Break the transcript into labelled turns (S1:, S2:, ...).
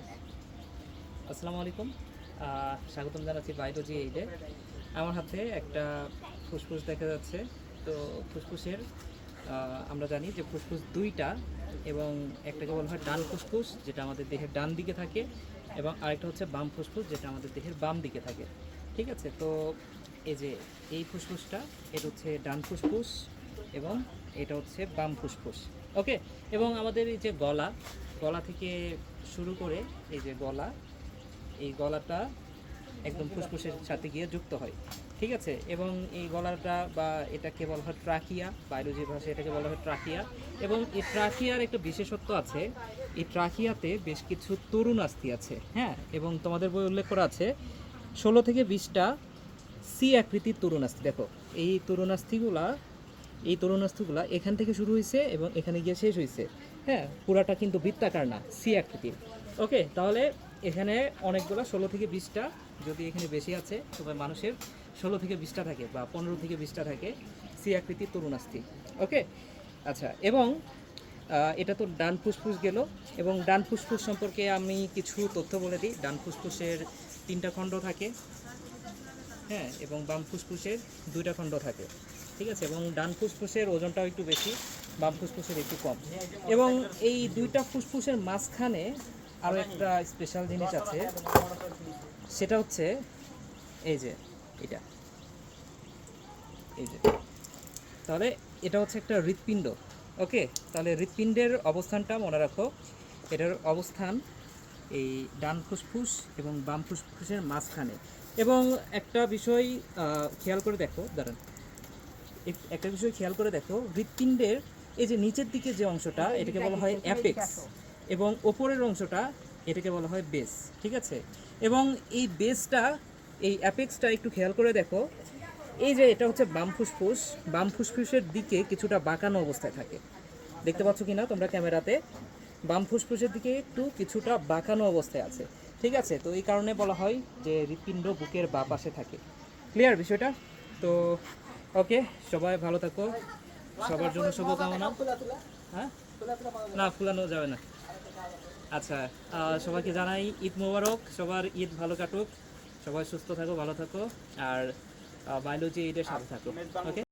S1: আছে আসসালামু আলাইকুম। স্বাগতম জানাচ্ছি বায়োলজি এইডে। আমার হাতে একটা ফুসফুস দেখা যাচ্ছে। তো ফুসফুসের আমরা জানি যে ফুসফুস দুইটা এবং একটাকে বলা হয় ডান ফুসফুস, যেটা আমাদের দেহের ডান দিকে থাকে, এবং আরেকটা হচ্ছে বাম ফুসফুস, যেটা আমাদের দেহের বাম দিকে থাকে। ঠিক আছে? তো এই যে এই ফুসফুসটা, এটা হচ্ছে ডান ফুসফুস এবং এটা হচ্ছে বাম ফুসফুস। ওকে? এবং আমাদের এই যে গলা গলা থেকে শুরু করে এই যে গলা, এই গলাটা একদম ফুসফুসের সাথে গিয়ে যুক্ত হয়, ঠিক আছে? এবং এই গলাটা বা এটাকে বলা হয় ট্রাকিয়া, বায়োলজি ভাষায় এটাকে বলা হয় ট্রাকিয়া। এবং এই ট্রাকিয়ার একটা বিশেষত্ব আছে, এই ট্রাকিয়াতে বেশ কিছু তরুণ আস্থি আছে হ্যাঁ? এবং তোমাদের বই উল্লেখ করা আছে, ষোলো থেকে বিশটা সি আকৃতির তরুণ তরুণাস্থি দেখো, এই তরুণাস্থিগুলা এই তরুণাস্থিগুলা এখান থেকে শুরু হয়েছে এবং এখানে গিয়ে শেষ হয়েছে হ্যাঁ পুরাটা কিন্তু বৃত্তাকার না সি আকৃতির ওকে, তাহলে এখানে অনেকগুলো ষোলো থেকে বিশটা, যদি এখানে বেশি আছে, তবে মানুষের ষোলো থেকে বিশটা থাকে বা পনেরো থেকে বিশটা থাকে সি আকৃতির তরুণাস্থি। ওকে আচ্ছা এবং এটা তো ডান ফুসফুস গেল, এবং ডান ফুসফুস সম্পর্কে আমি কিছু তথ্য বলে দিই। ডান ফুসফুসের তিনটা খণ্ড থাকে হ্যাঁ এবং বাম ফুসফুসের দুইটা খণ্ড থাকে। ঠিক আছে? এবং ডান ফুসফুসের ওজনটাও একটু বেশি, বাম ফুসফুসের একটু কম। এবং এই দুইটা ফুসফুসের মাঝখানে আরও একটা স্পেশাল জিনিস আছে। সেটা হচ্ছে, এই যে, এটা। এই যে। তাহলে এটা হচ্ছে একটা হৃৎপিণ্ড। ওকে? তাহলে হৃৎপিণ্ডের অবস্থানটা মনে রাখো। এটার অবস্থান এই ডান ফুসফুস এবং বাম ফুসফুসের মাঝখানে। এবং একটা বিষয় খেয়াল করে দেখো, দাঁড়ান। একটা বিষয় খেয়াল করে দেখো হৃৎপিণ্ডের এই যে নিচের দিকে যে অংশটা এটাকে বলা হয় অ্যাপেক্স এবং ওপরের অংশটা এটাকে বলা হয় বেস ঠিক আছে? এবং এই বেসটা এই অ্যাপেক্সটা একটু খেয়াল করে দেখো এই যে এটা হচ্ছে বাম ফুসফুস বাম ফুসফুসের দিকে কিছুটা বাঁকানো অবস্থায় থাকে। দেখতে পাচ্ছ কি না তোমরা ক্যামেরাতে? বাম ফুসফুসের দিকে একটু কিছুটা বাঁকানো অবস্থায় আছে ঠিক আছে? তো এই কারণে বলা হয় যে হৃৎপিণ্ড বুকের বা পাশে থাকে। ক্লিয়ার বিষয়টা? তো ওকে, সবাই ভালো থাকো। সবার জন্য শুভকামনা। হ্যাঁ? না, ফুলানো যাবে না। আচ্ছা সবাইকে জানাই ঈদ মোবারক। সবার ঈদ ভালো কাটুক। সবাই সুস্থ থাকো, ভালো থাকো। আর বায়োলজি ঈদের সাথে থাকো। ওকে?